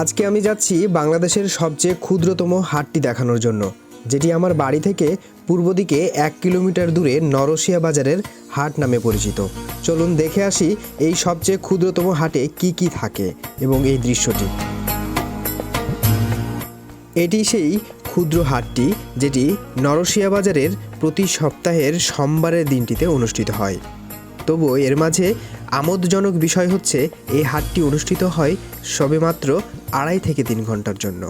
আজকে আমি যাচ্ছি বাংলাদেশের সবচেয়ে ক্ষুদ্রতম হাটটি দেখানোর জন্য, যেটি আমার বাড়ি থেকে পূর্ব দিকে এক কিলোমিটার দূরে নরসিয়া বাজারের হাট নামে পরিচিত। চলুন দেখে আসি এই সবচেয়ে ক্ষুদ্রতম হাটে কি কি থাকে এবং এই দৃশ্যটি। এটি সেই ক্ষুদ্র হাটটি যেটি নরসিয়া বাজারের প্রতি সপ্তাহের সোমবারের দিনটিতে অনুষ্ঠিত হয়। তবু এর মাঝে আমোদজনক বিষয় হচ্ছে এই হাটটি অনুষ্ঠিত হয় সবেমাত্র আড়াই থেকে তিন ঘণ্টার জন্য।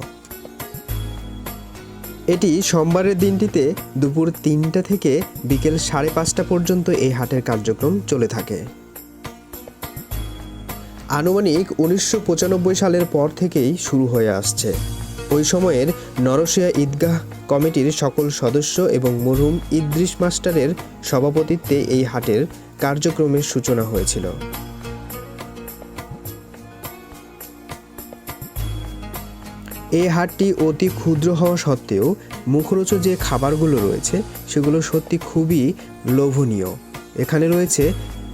এটি সোমবারের দিনটিতে দুপুর তিনটা থেকে বিকেল সাড়ে পাঁচটা পর্যন্ত এই হাটের কার্যক্রম চলে থাকে। আনুমানিক উনিশশো পঁচানব্বই সালের পর থেকেই শুরু হয়ে আসছে। ওই সময়ের নরসিয়া ঈদগাহ কমিটির সকল সদস্য এবং মরহুম ইদ্রিস মাস্টারের সভাপতিত্বে এই হাটের কার্যক্রমের সূচনা হয়েছিল। এই হাটটি অতি ক্ষুদ্র হওয়া সত্ত্বেও মুখরোচক যে খাবারগুলো রয়েছে, সেগুলো সত্যি খুবই লোভনীয়। এখানে রয়েছে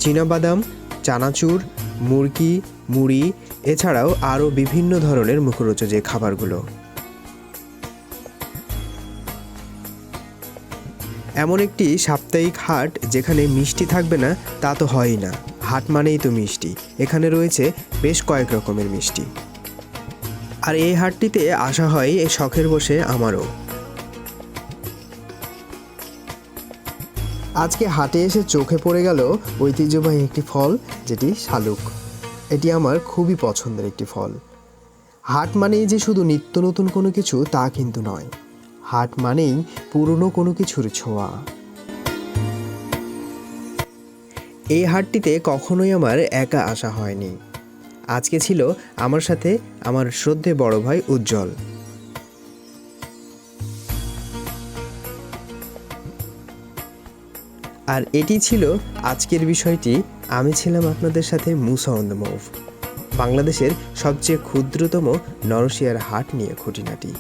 চীনাবাদাম, চানাচুর, মুরগি, মুড়ি, এছাড়াও আরও বিভিন্ন ধরনের মুখরোচক যে খাবারগুলো। এমন একটি সাপ্তাহিক হাট যেখানে মিষ্টি থাকবে না, তা তো হয়ই না। হাট মানেই তো মিষ্টি। এখানে রয়েছে বেশ কয়েক রকমের মিষ্টি। আর এই হাটটিতে আসা হয় এই শখের বসে আমারও। আজকে হাটে এসে চোখে পড়ে গেল ঐতিহ্যবাহী একটি ফল, যেটি শালুক। এটি আমার খুবই পছন্দের একটি ফল। হাট মানেই যে শুধু নিত্য নতুন কোনো কিছু, তা কিন্তু নয়। হাট মানেই পুরনো কোনো কিছুর ছোঁয়া। এই হাটটিতে কখনোই আমার একা আসা হয়নি। আজকে ছিল আমার সাথে আমার শ্রদ্ধে বড় ভাই উজ্জ্বল। আর এটি ছিল আজকের বিষয়টি। আমি ছিলাম আপনাদের সাথে মুসা অন দ্য মুভ। বাংলাদেশের সবচেয়ে ক্ষুদ্রতম নরসিয়ার হাট নিয়ে খুঁটিনাটি।